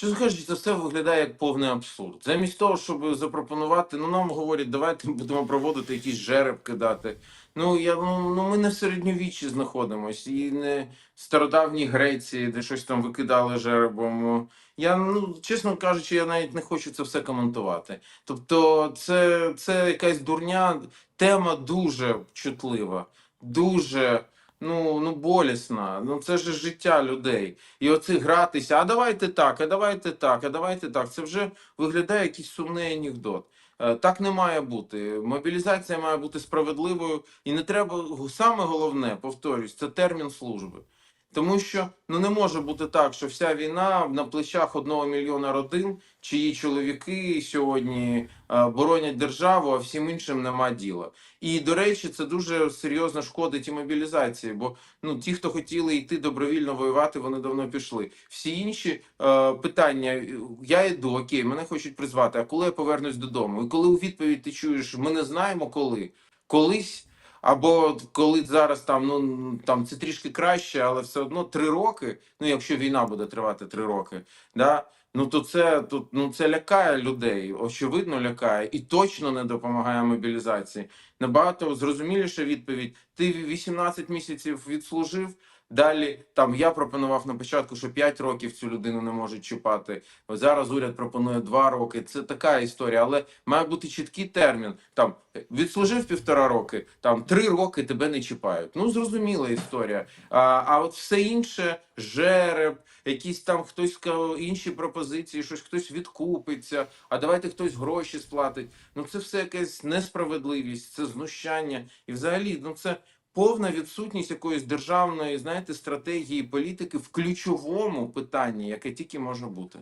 Чесно кажучи, це все виглядає як повний абсурд. Замість того, щоб запропонувати, ну нам говорять, давайте будемо проводити якийсь жереб кидати. Ну я ну, ну ми не в середньовіччі знаходимося, і не в стародавній Греції, де щось там викидали жеребом. Я ну чесно кажучи, я навіть не хочу це все коментувати. Тобто, це, це якась дурня, тема дуже чутлива, дуже. Ну, ну болісна. Ну це ж життя людей. І оці гратися, а давайте так, а давайте так, а давайте так. Це вже виглядає якийсь сумний анекдот. Е, Так не має бути. Мобілізація має бути справедливою, і не треба саме головне, повторюсь, це термін служби. Тому що ну не може бути так, що вся війна на плечах одного мільйона родин, чиї чоловіки сьогодні е, боронять державу, а всім іншим нема діла. І до речі, це дуже серйозно шкодить і мобілізації, бо ну ті, хто хотіли йти добровільно воювати, вони давно пішли. Всі інші е, питання: я йду, окей, мене хочуть призвати. А коли я повернусь додому? І коли у відповідь ти чуєш, ми не знаємо коли, колись. Або коли зараз там ну там це трішки краще, але все одно три роки. Ну якщо війна буде тривати три роки, да ну то це тут ну це лякає людей, очевидно лякає і точно не допомагає мобілізації. Набагато зрозуміліша відповідь. Ти 18 місяців відслужив. Далі там я пропонував на початку, що 5 років цю людину не можуть чіпати. Зараз уряд пропонує 2 роки. Це така історія, але має бути чіткий термін. Там відслужив півтора роки, там 3 роки тебе не чіпають. Ну зрозуміла історія. А, а от все інше жереб, якісь там хтось інші пропозиції, щось хтось відкупиться. А давайте хтось гроші сплатить. Ну це все якась несправедливість, це знущання. І взагалі, ну це повна відсутність якоїсь державної, знаєте, стратегії політики в ключовому питанні, яке тільки може бути.